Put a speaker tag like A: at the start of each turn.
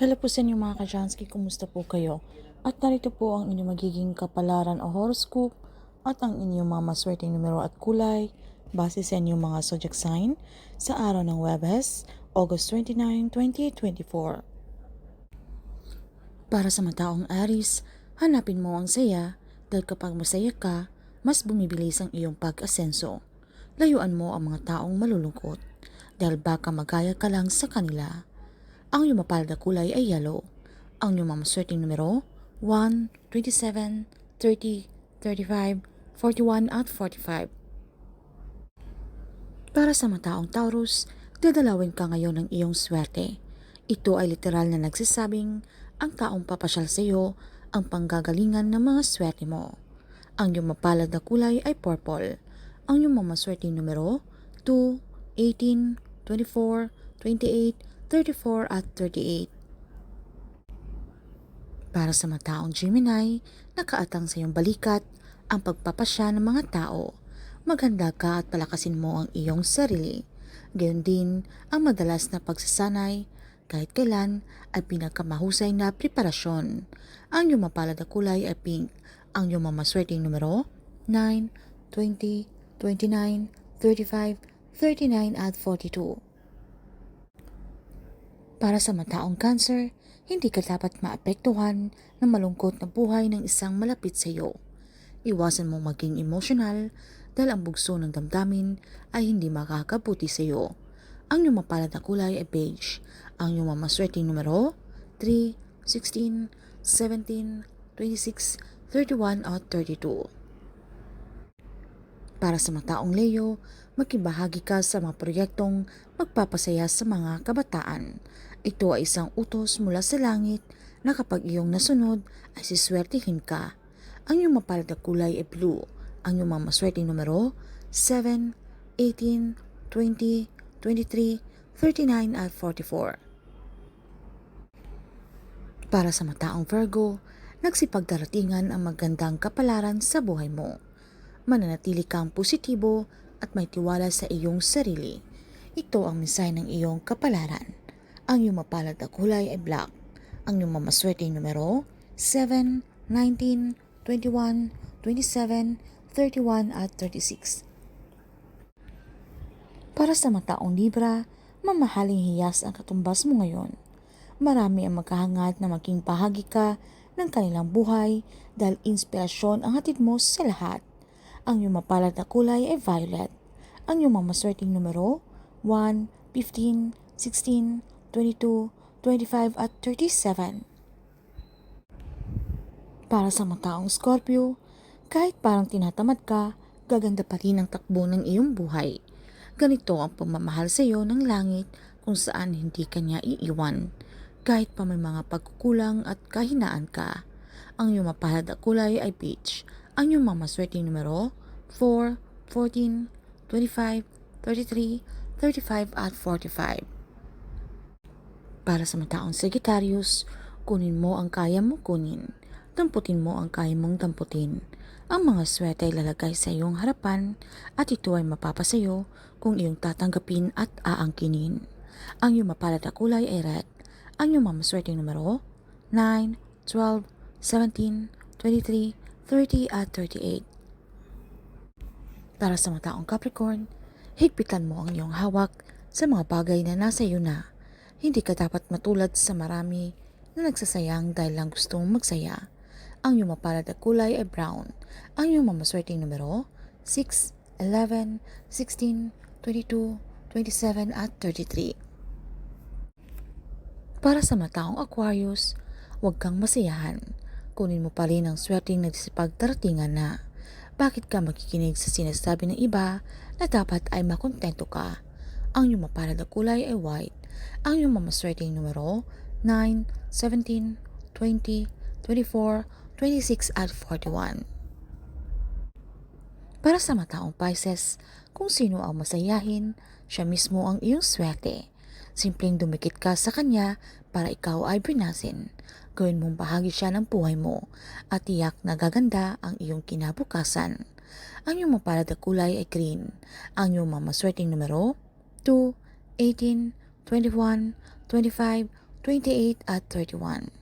A: Hello po sa inyo mga kajansky, kumusta po kayo? At narito po ang inyong magiging kapalaran o horoscope at ang inyong mga maswerteng numero at kulay base sa inyong mga zodiac sign sa araw ng Webes, August 29, 2024. Para sa mataong Aris, hanapin mo ang saya dahil kapag masaya ka, mas bumibilis ang iyong pag-asenso. Layuan mo ang mga taong malulungkot dahil baka magaya ka lang sa kanila. Ang iyong mapalad na kulay ay yellow. Ang iyong mamaswerteng numero 1, 27, 30, 35, 41 at 45. Para sa mataong Taurus, dadalawin ka ngayon ng iyong swerte. Ito ay literal na nagsasabing ang taong papasyal sa iyo ang panggagalingan ng mga swerte mo. Ang iyong mapalad na kulay ay purple. Ang iyong mamaswerteng numero 2, 18, 24, 28, 34 at 38. Para sa mataong Gemini, nakaatang sa iyong balikat ang pagpapasya ng mga tao. Maghanda ka at palakasin mo ang iyong sarili. Gayon din ang madalas na pagsasanay kahit kailan ay pinakamahusay na preparasyon. Ang iyong mapalad na kulay ay pink. Ang iyong mamaswerteng numero 9, 20, 29, 35, 39 at 42. Para sa mataong cancer, hindi ka dapat maapektuhan ng malungkot na buhay ng isang malapit sa iyo. Iwasan mong maging emosyonal dahil ang bugso ng damdamin ay hindi makakabuti sa iyo. Ang iyong mapalad na kulay ay beige. Ang iyong mamaswerteng numero 3, 16, 17, 26, 31 at 32. Para sa mataong Leo, makibahagi ka sa mga proyektong magpapasaya sa mga kabataan. Ito ay isang utos mula sa langit na kapag iyong nasunod ay siswertihin ka. Ang iyong mapalad na kulay ay blue. Ang iyong mga maswerteng numero 7, 18, 20, 23, 39 at 44. Para sa mataong Virgo, nagsipagdaratingan ang magandang kapalaran sa buhay mo. Mananatili kang positibo at may tiwala sa iyong sarili. Ito ang mensahe ng iyong kapalaran. Ang iyong mapalad na kulay ay black. Ang iyong mamaswerteng numero 7, 19, 21, 27, 31 at 36. Para sa mataong Libra, mamahaling hiyas ang katumbas mo ngayon. Marami ang magkahangad na maging bahagi ka ng kanilang buhay dahil inspirasyon ang hatid mo sa lahat. Ang iyong mapalad na kulay ay violet. Ang iyong mamaswerteng numero 1, 15, 16, 22, 25 at 37. Para sa mga taong Scorpio, kahit parang tinatamad ka, gaganda pa rin ang takbo ng iyong buhay. Ganito ang pagmamahal sa iyo ng langit kung saan hindi kanya iiwan. Kahit pa may mga pagkukulang at kahinaan ka. Ang iyong mapalad na kulay ay peach. Ang iyong mamaswerteng numero 4, 14, 25, 33, 35 at 45. Para sa mataong Sagittarius, kunin mo ang kaya mo kunin. Damputin mo ang kaya mong damputin. Ang mga swerte ay lalagay sa iyong harapan at ito ay mapapasayo kung iyong tatanggapin at aangkinin. Ang iyong mapalad na kulay ay red. Ang iyong mamaswerteng numero 9, 12, 17, 23, 30 at 38. Para sa mataong Capricorn, higpitan mo ang iyong hawak sa mga bagay na nasa iyo na. Hindi ka dapat matulad sa marami na nagsasayang dahil lang gustong magsaya. Ang iyong mapalad na kulay ay brown. Ang iyong mamaswerteng numero 6, 11, 16, 22, 27 at 33. Para sa mataong Aquarius, huwag kang masiyahan. Kunin mo pa rin ang swerteng nagsipagdaratingan na. Bakit ka makikinig sa sinasabi ng iba na dapat ay makontento ka? Ang iyong mapalad na kulay ay white. Ang iyong mamaswerteng numero 9, 17, 20, 24, 26 at 41. Para sa mataong Pisces, kung sino ang masayahin, siya mismo ang iyong swerte. Simpleng dumikit ka sa kanya para ikaw ay binasin. Gawin mong bahagi siya ng buhay mo at tiyak na gaganda ang iyong kinabukasan. Ang iyong mapalad na kulay ay green. Ang iyong mamaswerteng numero 2, 18, 21, 25, 28 at 31.